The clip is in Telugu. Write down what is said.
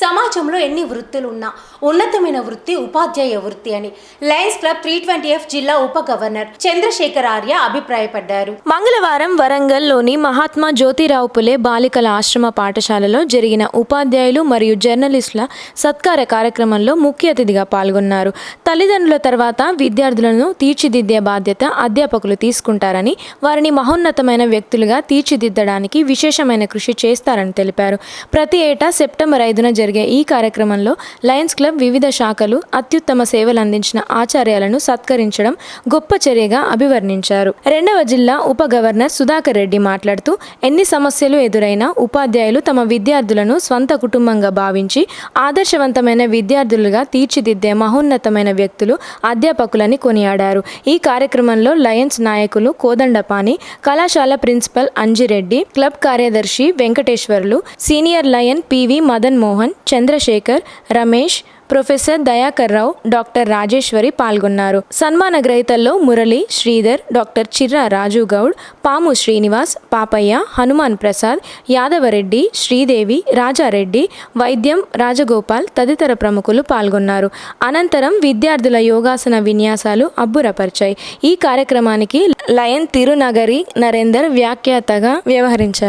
సమాజంలో ఎన్ని వృత్తులు ఉన్నా ఉన్నతమైన వృత్తి ఉపాధ్యాయ వృత్తి అని. Lions Club three twenty F జిల్లా ఉప గవర్నర్ చంద్రశేఖర్ ఆర్య అభిప్రాయపడ్డారు. మంగళవారం వరంగల్లోని మహాత్మా జ్యోతిరావు పులే బాలికల ఆశ్రమ పాఠశాలలో జరిగిన ఉపాధ్యాయులు మరియు జర్నలిస్టుల సత్కార కార్యక్రమంలో ముఖ్య అతిథిగా పాల్గొన్నారు. తల్లిదండ్రుల తర్వాత విద్యార్థులను తీర్చిదిద్దే బాధ్యత అధ్యాపకులు తీసుకుంటారని వారిని మహోన్నతమైన వ్యక్తులుగా తీర్చిదిద్దడానికి విశేషమైన కృషి చేస్తారని తెలిపారు. ప్రతి ఏటా సెప్టెంబర్ ఐదున జరిగే ఈ కార్యక్రమంలో లయన్స్ క్లబ్ వివిధ శాఖలు అత్యుత్తమ సేవలు అందించిన ఆచార్యాలను సత్కరించడం గొప్ప చర్యగా అభివర్ణించారు. రెండవ జిల్లా ఉప గవర్నర్ సుధాకర్ రెడ్డి మాట్లాడుతూ ఎన్ని సమస్యలు ఎదురైనా ఉపాధ్యాయులు తమ విద్యార్థులను స్వంత కుటుంబంగా భావించి ఆదర్శవంతమైన విద్యార్థులుగా తీర్చిదిద్దే మహోన్నతమైన వ్యక్తులు అధ్యాపకులని కొనియాడారు. ఈ కార్యక్రమంలో లయన్స్ నాయకులు కోదండపాని కళాశాల ప్రిన్సిపల్ అంజిరెడ్డి క్లబ్ కార్యదర్శి Venkateswarlu senior lion P V Madan Mohan Chandrasekhar Ramesh professor Dayakar Rao doctor Rajeshwari పాల్గొన్నారు. సన్మాన గ్రహీతల్లో మురళి శ్రీధర్ డాక్టర్ చిర్రా రాజు గౌడ్ పాము శ్రీనివాస్ పాపయ్య హనుమాన్ ప్రసాద్ యాదవరెడ్డి శ్రీదేవి రాజారెడ్డి వైద్యం రాజగోపాల్ తదితర ప్రముఖులు పాల్గొన్నారు. అనంతరం విద్యార్థుల యోగాసన విన్యాసాలు అబ్బురపరిచాయి. ఈ కార్యక్రమానికి లయన్ తిరునగరి నరేందర్ వ్యాఖ్యాతగా వ్యవహరించారు.